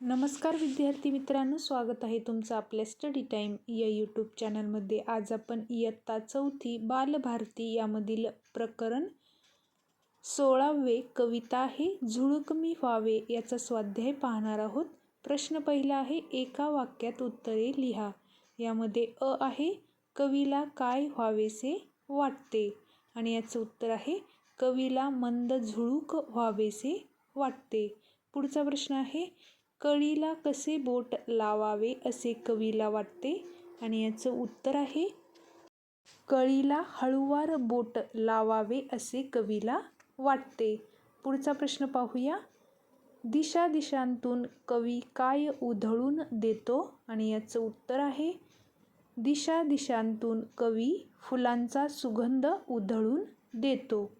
नमस्कार विद्यार्थी मित्रांनो स्वागत आहे तुमचं आपल्या स्टडी टाईम या यूट्यूब चॅनलमध्ये आज आपण इयत्ता चौथी बालभारती यामधील प्रकरण सोळावे कविता आहे झुळूक मी व्हावे याचा स्वाध्याय पाहणार आहोत. प्रश्न पहिला आहे एका वाक्यात उत्तरे लिहा. यामध्ये अ आहे कवीला काय व्हावेसे वाटते? आणि याचं उत्तर आहे कवीला मंद झुळूक व्हावेसे वाटते. पुढचा प्रश्न आहे कळीला कसे बोट लावावे असे कवीला वाटते? आणि याचं उत्तर आहे कळीला हळुवार बोट लावावे असे कवीला वाटते. पुढचा प्रश्न पाहूया. दिशा दिशांतून कवी काय उधळून देतो? आणि याचं उत्तर आहे दिशा दिशांतून कवी फुलांचा सुगंध उधळून देतो.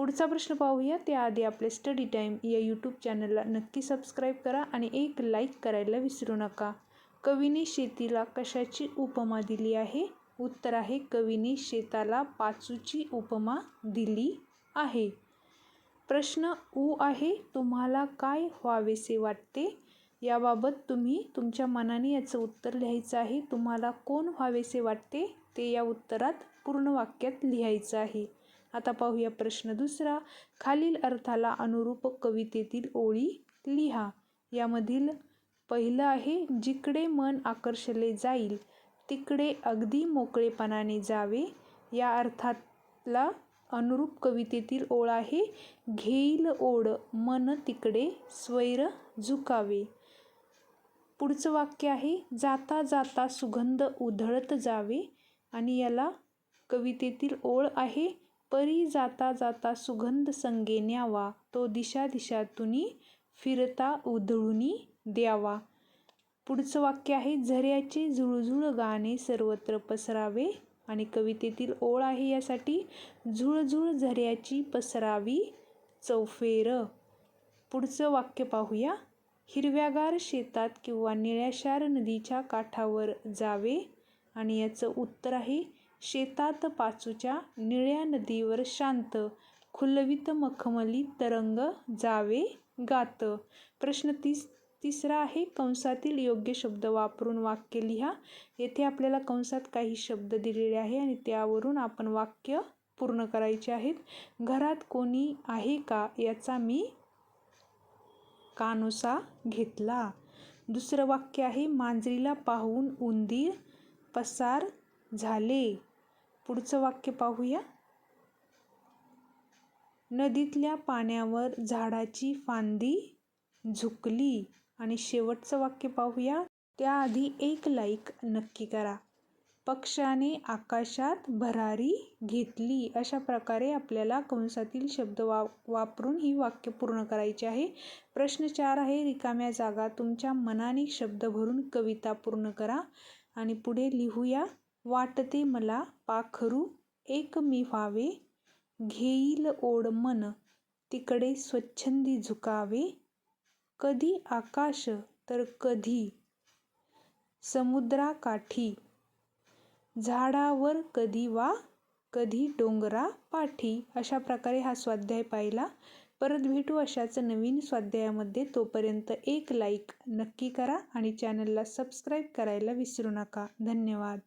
पुढचा प्रश्न पाहूया. त्याआधी आपले स्टडी टाईम या यूट्यूब चॅनलला नक्की सबस्क्राईब करा आणि एक लाईक करायला विसरू नका. कवीने शेतीला कशाची उपमा दिली आहे? उत्तर आहे कवीने शेताला पाचूची उपमा दिली आहे. प्रश्न ऊ आहे तुम्हाला काय व्हावेसे वाटते? याबाबत तुम्ही तुमच्या मनाने याचं उत्तर लिहायचं आहे. तुम्हाला कोण व्हावेसे वाटते? ते या उत्तरात पूर्ण वाक्यात लिहायचं आहे. आता पाहूया प्रश्न दुसरा. खालील अर्थाला अनुरूप कवितेतील ओळी लिहा. यामधील पहिलं आहे जिकडे मन आकर्षले जाईल तिकडे अगदी मोकळेपणाने जावे. या अर्थातला अनुरूप कवितेतील ओळ आहे घेईल ओढ मन तिकडे स्वैर झुकावे. पुढचं वाक्य आहे जाता जाता सुगंध उधळत जावे. आणि याला कवितेतील ओळ आहे परी जाता जाता सुगंध संगे न्यावा तो दिशा दिशातुनी फिरता उधळुनी द्यावा. पुढचं वाक्य आहे झऱ्याचे झुळझुळ गाणे सर्वत्र पसरावे आणि कवितेतील ओळ आहे यासाठी झुळझुळ झऱ्याची पसरावी चौफेर. पुढचं वाक्य पाहूया. हिरव्यागार शेतात किंवा निळ्याशार नदीच्या काठावर जावे आणि याचं उत्तर आहे शेतात पाचूच्या निळ्या नदीवर शांत खुलवित मखमली तरंग जावे गात. प्रश्न तीस तिसरा आहे कंसातील योग्य शब्द वापरून वाक्य लिहा. येथे आपल्याला कंसात काही शब्द दिलेले आहे आणि त्यावरून आपण वाक्य पूर्ण करायचे आहेत. घरात कोणी आहे का याचा मी कानोसा घेतला. दुसरं वाक्य आहे मांजरीला पाहून उंदीर पसार झाले. पुढचं वाक्य पाहूया. नदीतल्या पाण्यावर झाडाची फांदी झुकली आणि शेवटचं वाक्य पाहूया. त्याआधी एक लाईक नक्की करा. पक्षाने आकाशात भरारी घेतली. अशा प्रकारे आपल्याला कंसातील शब्द वा वापरून ही वाक्य पूर्ण करायची आहे. प्रश्न चार आहे रिकाम्या जागा तुमच्या मनाने शब्द भरून कविता पूर्ण करा. आणि पुढे लिहूया. वाटते मला पाखरू एक मी व्हावे. घेईल ओढ मन तिकडे स्वच्छंदी झुकावे. कधी आकाश तर कधी समुद्राकाठी. झाडावर कधी वा कधी डोंगरा पाठी. अशा प्रकारे हा स्वाध्याय पाहिला. परत भेटू अशाच नवीन स्वाध्यायामध्ये. तोपर्यंत एक लाईक नक्की करा आणि चॅनलला सबस्क्राईब करायला विसरू नका. धन्यवाद.